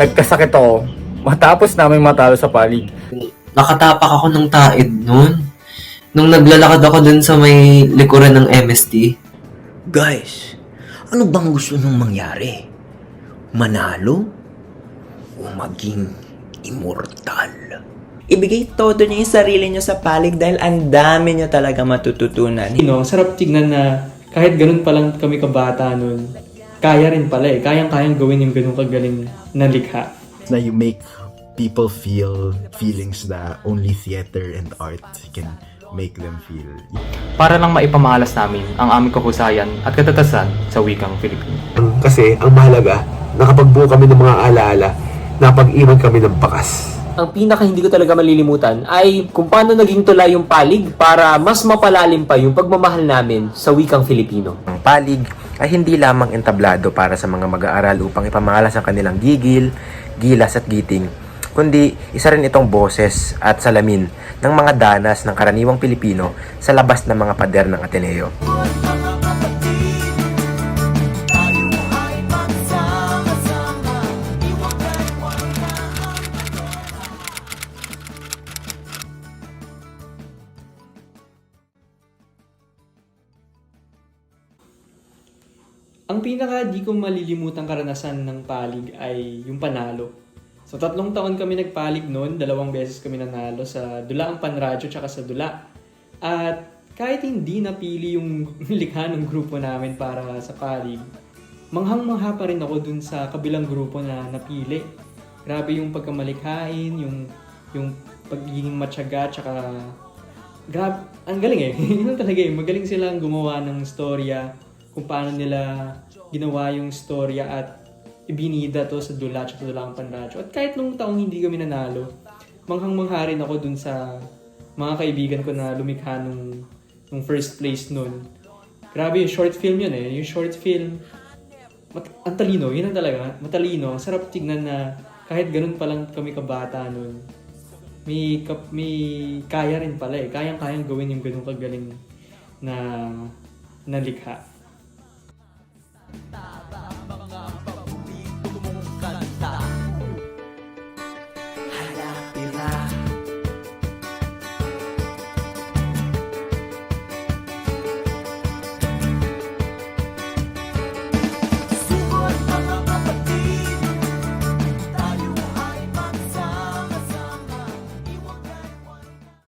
nagkasakit ako matapos namin matalo sa palig. Nakatapak ako ng taid nun. Nung naglalakad ako dun sa may likuran ng MST. Guys, ano bang gusto nung mangyari? Manalo? O maging immortal? Ibigay todo niyo yung sarili niyo sa palig dahil ang dami niyo talaga matututunan. You know, sarap tignan na kahit ganun pa lang kami kabata nun, kaya rin pala eh. Kayang-kayang gawin yung ganun kagaling na likha. na you make people feel feelings that only theater and art can make them feel. para lang maipamahalas namin ang aming kahusayan at katatasan sa wikang Filipino. Kasi ang mahalaga, nakapagbuo kami ng mga alaala, napag-iwan kami ng bakas. ang pinaka hindi ko talaga malilimutan ay kung paano naging tula yung palig para mas mapalalim pa yung pagmamahal namin sa wikang Filipino. Ang palig ay hindi lamang entablado para sa mga mag-aaral upang ipamahalas ang kanilang gigil, gilas at giting, kundi isa rin itong boses at salamin ng mga danas ng karaniwang Pilipino sa labas ng mga pader ng Ateneo. Ang pinaka di ko malilimutang karanasan ng palig ay yung panalo. So tatlong taon kami nagpalig noon, dalawang beses kami nanalo sa Dula ang Panradyo tsaka sa Dula. At kahit hindi napili yung likha ng grupo namin para sa palig, manghang-mangha pa rin ako dun sa kabilang grupo na napili. Grabe yung pagkamalikhain, yung yung pagiging matyaga tsaka Grab, ang galing eh. Yun talaga eh. Magaling silang gumawa ng storya kung paano nila ginawa yung storya at ibinida to sa dula at sa dula ang panradyo. At kahit nung taong hindi kami nanalo, manghang-mangha rin ako dun sa mga kaibigan ko na lumikha nung, nung first place nun. Grabe yung short film yun eh. Yung short film, mat- ang talino, yun ang talaga, matalino. Sarap tignan na kahit ganun pa lang kami kabata nun, may, kap, may kaya rin pala eh. Kayang-kayang gawin yung ganun kagaling na, na likha.